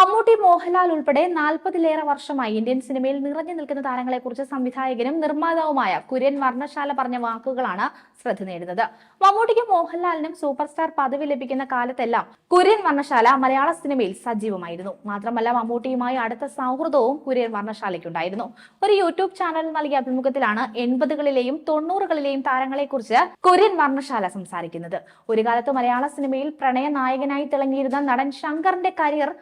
മമ്മൂട്ടി മോഹൻലാൽ ഉൾപ്പെടെ നാൽപ്പതിലേറെ വർഷമായി ഇന്ത്യൻ സിനിമയിൽ നിറഞ്ഞു നിൽക്കുന്ന താരങ്ങളെക്കുറിച്ച് സംവിധായകനും നിർമ്മാതാവുമായ കുര്യൻ വർണശാല പറഞ്ഞ വാക്കുകളാണ് ശ്രദ്ധ നേടുന്നത്. മമ്മൂട്ടിക്കും മോഹൻലാലിനും സൂപ്പർ സ്റ്റാർ പദവി ലഭിക്കുന്ന കാലത്തെല്ലാം കുര്യൻ വർണശാല മലയാള സിനിമയിൽ സജീവമായിരുന്നു. മാത്രമല്ല മമ്മൂട്ടിയുമായി അടുത്ത സൗഹൃദവും കുര്യൻ വർണശാലയ്ക്കുണ്ടായിരുന്നു. ഒരു യൂട്യൂബ് ചാനലിൽ നൽകിയ അഭിമുഖത്തിലാണ് എൺപതുകളിലെയും തൊണ്ണൂറുകളിലെയും താരങ്ങളെക്കുറിച്ച് കുര്യൻ വർണശാല സംസാരിക്കുന്നത്. ഒരു കാലത്ത് മലയാള സിനിമയിൽ പ്രണയ നായകനായി തിളങ്ങിയിരുന്ന നടൻ ശങ്കറിന്റെ കരിയർ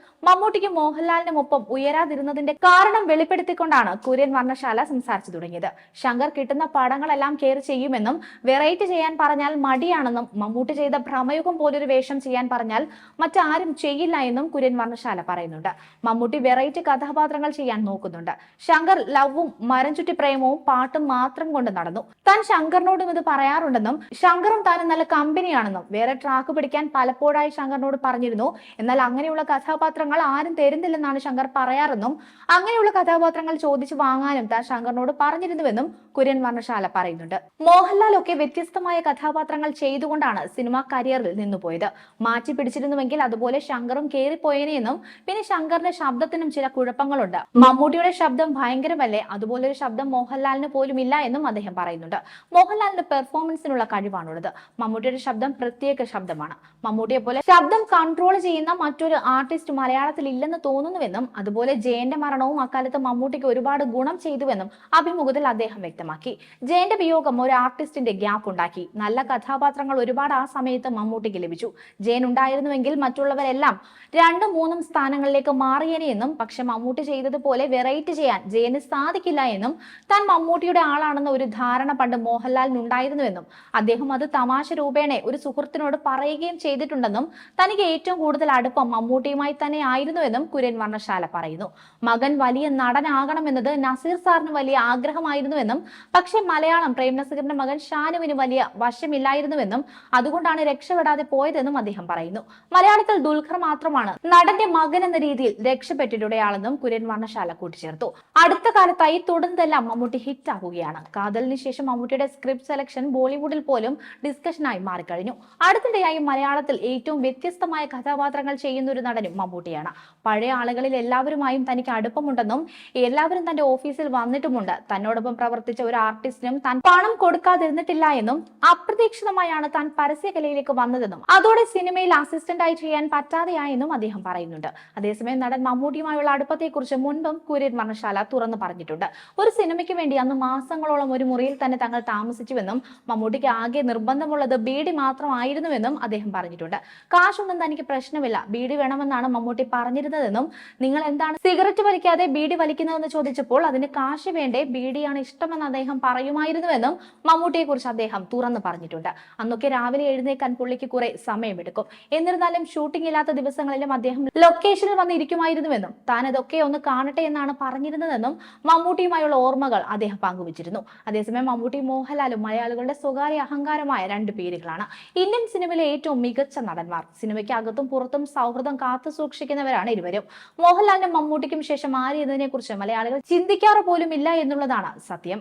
മമ്മൂട്ടിക്കും മോഹൻലാലിനും ഒപ്പം ഉയരാതിരുന്നതിന്റെ കാരണം വെളിപ്പെടുത്തിക്കൊണ്ടാണ് കുര്യൻ വർണശാല സംസാരിച്ചു തുടങ്ങിയത്. ശങ്കർ കിട്ടുന്ന പടങ്ങളെല്ലാം കെയർ ചെയ്യുമെന്നും വെറൈറ്റി ചെയ്യാൻ പറഞ്ഞാൽ മടിയാണെന്നും മമ്മൂട്ടി ചെയ്ത ഭ്രമയുഗം പോലൊരു വേഷം ചെയ്യാൻ പറഞ്ഞാൽ മറ്റാരും ചെയ്യില്ല എന്നും കുര്യൻ വർണശാല പറയുന്നുണ്ട്. മമ്മൂട്ടി വെറൈറ്റി കഥാപാത്രങ്ങൾ ചെയ്യാൻ നോക്കുന്നുണ്ട്. ശങ്കർ ലവും മരം ചുറ്റി പ്രേമവും പാട്ടും മാത്രം കൊണ്ട് നടന്നു. താൻ ശങ്കറിനോടും ഇത് പറയാറുണ്ടെന്നും ശങ്കറും താനും നല്ല കമ്പനിയാണെന്നും വേറെ ട്രാക്ക് പിടിക്കാൻ പലപ്പോഴായി ശങ്കറിനോട് പറഞ്ഞിരുന്നു. എന്നാൽ അങ്ങനെയുള്ള കഥാപാത്രങ്ങൾ ആരും തരുന്നില്ലെന്നാണ് ശങ്കർ പറയാറെന്നും അങ്ങനെയുള്ള കഥാപാത്രങ്ങൾ ചോദിച്ചു വാങ്ങാനും താൻ ശങ്കറിനോട് പറഞ്ഞിരുന്നുവെന്നും കുര്യൻ വർണശാല പറയുന്നുണ്ട്. മോഹൻലാൽ ഒക്കെ വ്യത്യസ്തമായ കഥാപാത്രങ്ങൾ ചെയ്തുകൊണ്ടാണ് സിനിമാ കരിയറിൽ നിന്നുപോയത്. മാറ്റി പിടിച്ചിരുന്നുവെങ്കിൽ അതുപോലെ ശങ്കറും കേറിപ്പോയനെയെന്നും പിന്നെ ശങ്കറിന്റെ ശബ്ദത്തിനും ചില കുഴപ്പങ്ങളുണ്ട്. മമ്മൂട്ടിയുടെ ശബ്ദം ഭയങ്കരമല്ലേ? അതുപോലെ ഒരു ശബ്ദം മോഹൻലാലിന് പോലും ഇല്ല എന്നും അദ്ദേഹം പറയുന്നുണ്ട്. മോഹൻലാലിന്റെ പെർഫോമൻസിനുള്ള കഴിവാണുള്ളത്. മമ്മൂട്ടിയുടെ ശബ്ദം പ്രത്യേക ശബ്ദമാണ്. മമ്മൂട്ടിയെ പോലെ ശബ്ദം കൺട്രോൾ ചെയ്യുന്ന മറ്റൊരു ആർട്ടിസ്റ്റ് മലയാളത്തിൽ ഇല്ലെന്ന് തോന്നുന്നുവെന്നും അതുപോലെ ജയന്റെ മരണവും അക്കാലത്ത് മമ്മൂട്ടിക്ക് ഒരുപാട് ഗുണം ചെയ്തുവെന്നും അഭിമുഖത്തിൽ അദ്ദേഹം വ്യക്തമാക്കി. ജയന്റെ വിയോഗം ഒരു ആർട്ടിസ്റ്റിന്റെ ഗ്യാപ്പ് ഉണ്ടാക്കി. നല്ല കഥാപാത്രങ്ങൾ ഒരുപാട് ആ സമയത്ത് മമ്മൂട്ടിക്ക് ലഭിച്ചു. ജയൻ ഉണ്ടായിരുന്നുവെങ്കിൽ മറ്റുള്ളവരെല്ലാം രണ്ടും മൂന്നും സ്ഥാനങ്ങളിലേക്ക് മാറിയനെയെന്നും പക്ഷെ മമ്മൂട്ടി ചെയ്തതുപോലെ വെറൈറ്റി ചെയ്യാൻ ജയന് സാധിക്കില്ല എന്നും താൻ മമ്മൂട്ടിയുടെ ആളാണെന്ന ഒരു ധാരണ പണ്ട് മോഹൻലാലിന് ഉണ്ടായിരുന്നുവെന്നും അദ്ദേഹം അത് തമാശ രൂപേണ ഒരു സുഹൃത്തിനോട് പറയുകയും ചെയ്തിട്ടുണ്ടെന്നും തനിക്ക് ഏറ്റവും കൂടുതൽ അടുപ്പം മമ്മൂട്ടിയുമായി തന്നെ ആയിരുന്നുവെന്നും കുര്യൻ വർണശാല പറയുന്നു. മകൻ വലിയ നടനാകണമെന്നത് നസീർ സാറിന് വലിയ ആഗ്രഹമായിരുന്നുവെന്നും പക്ഷേ മലയാളം പ്രേംനസീറിന്റെ മകൻ ഷാനുവിന് വലിയ വശമില്ലായിരുന്നുവെന്നും അതുകൊണ്ടാണ് രക്ഷപ്പെടാതെ പോയതെന്നും അദ്ദേഹം പറയുന്നു. മലയാളത്തിൽ ദുൽഖർ മാത്രമാണ് നടന്റെ മകൻ എന്ന രീതിയിൽ രക്ഷപ്പെട്ടിട്ടുള്ളയാളെന്നും കുര്യൻ വർണശാല കൂട്ടിച്ചേർത്തു. അടുത്ത കാലത്തായി തുടർന്നെല്ലാം മമ്മൂട്ടി ഹിറ്റ് ആകുകയാണ് കാതലിന് ശേഷം മമ്മൂട്ടിയുടെ സ്ക്രിപ്റ്റ് സെലക്ഷൻ ബോളിവുഡിൽ പോലും ഡിസ്കഷനായി മാറിക്കഴിഞ്ഞു. അടുത്തിടെയായി മലയാളത്തിൽ ഏറ്റവും വ്യത്യസ്തമായ കഥാപാത്രങ്ങൾ ചെയ്യുന്ന ഒരു നടനും മമ്മൂട്ടിയാണ്. പഴയ ആളുകളിൽ എല്ലാവരുമായും തനിക്ക് അടുപ്പമുണ്ടെന്നും എല്ലാവരും തന്റെ ഓഫീസിൽ വന്നിട്ടുമുണ്ട്. തന്നോടൊപ്പം പ്രവർത്തിച്ച ഒരു ആർട്ടിസ്റ്റിനും താൻ പണം കൊടുക്കാതിരുന്നിട്ടില്ല എന്നും അപ്രതീക്ഷിതമായാണ് താൻ പരസ്യകലയിലേക്ക് വന്നതെന്നും. അതോടെ സിനിമയിൽ അസിസ്റ്റന്റായി ചെയ്യാൻ പറ്റാതെയായെന്നും അദ്ദേഹം പറയുന്നുണ്ട്. അതേസമയം നടൻ മമ്മൂട്ടിയുമായുള്ള അടുപ്പത്തെക്കുറിച്ച് മുൻപും കുര്യൻ വർണശാല തുറന്നു പറഞ്ഞിട്ടുണ്ട്. ഒരു സിനിമയ്ക്ക് വേണ്ടി അന്ന് മാസങ്ങളോളം ഒരു മുറിയിൽ തന്നെ തങ്ങൾ താമസിച്ചുവെന്നും മമ്മൂട്ടിക്ക് ആകെ നിർബന്ധമുള്ളത് ബീഡി മാത്രമായിരുന്നുവെന്നും അദ്ദേഹം പറഞ്ഞിട്ടുണ്ട്. കാശൊന്നും തനിക്ക് പ്രശ്നമില്ല. ബീഡി വേണമെന്നാണ് മമ്മൂട്ടി പറഞ്ഞിരുന്നതെന്നും നിങ്ങൾ എന്താണ് സിഗരറ്റ് വലിക്കാതെ ബീഡി വലിക്കുന്നതെന്ന് ചോദിച്ചപ്പോൾ അതിന് കാശ് വേണ്ടേ? ബീഡിയാണ് ഇഷ്ടമെന്ന് അദ്ദേഹം പറയുമായിരുന്നുവെന്നും മമ്മൂട്ടിയെ കുറിച്ച് അദ്ദേഹം തുറന്നു പറഞ്ഞിട്ടുണ്ട്. അന്നൊക്കെ രാവിലെ എഴുന്നേക്കാൻ പുള്ളിക്ക് കുറെ സമയമെടുക്കും. എന്നിരുന്നാലും ഷൂട്ടിംഗ് ഇല്ലാത്ത ദിവസങ്ങളിലും അദ്ദേഹം ലൊക്കേഷനിൽ വന്നിരിക്കുമായിരുന്നുവെന്നും താൻ അതൊക്കെ ഒന്ന് കാണട്ടെ എന്നാണ് പറഞ്ഞിരുന്നതെന്നും മമ്മൂട്ടിയുമായുള്ള ഓർമ്മകൾ അദ്ദേഹം പങ്കുവച്ചിരുന്നു. അതേസമയം മമ്മൂട്ടി മോഹൻലാലും മലയാളികളുടെ സ്വകാര്യ അഹങ്കാരമായ രണ്ട് പേരുകളാണ്. ഇന്ത്യൻ സിനിമയിലെ ഏറ്റവും മികച്ച നടന്മാർ. സിനിമയ്ക്ക് അകത്തും പുറത്തും സൗഹൃദം കാത്തു സൂക്ഷിക്കുന്നവരാണ് ഇരുവരും. മോഹൻലാലിനും മമ്മൂട്ടിക്കും ശേഷം ആര് എന്നതിനെ കുറിച്ച് മലയാളികൾ ചിന്തിക്കാറ് പോലും ഇല്ല എന്നുള്ളതാണ് സത്യം.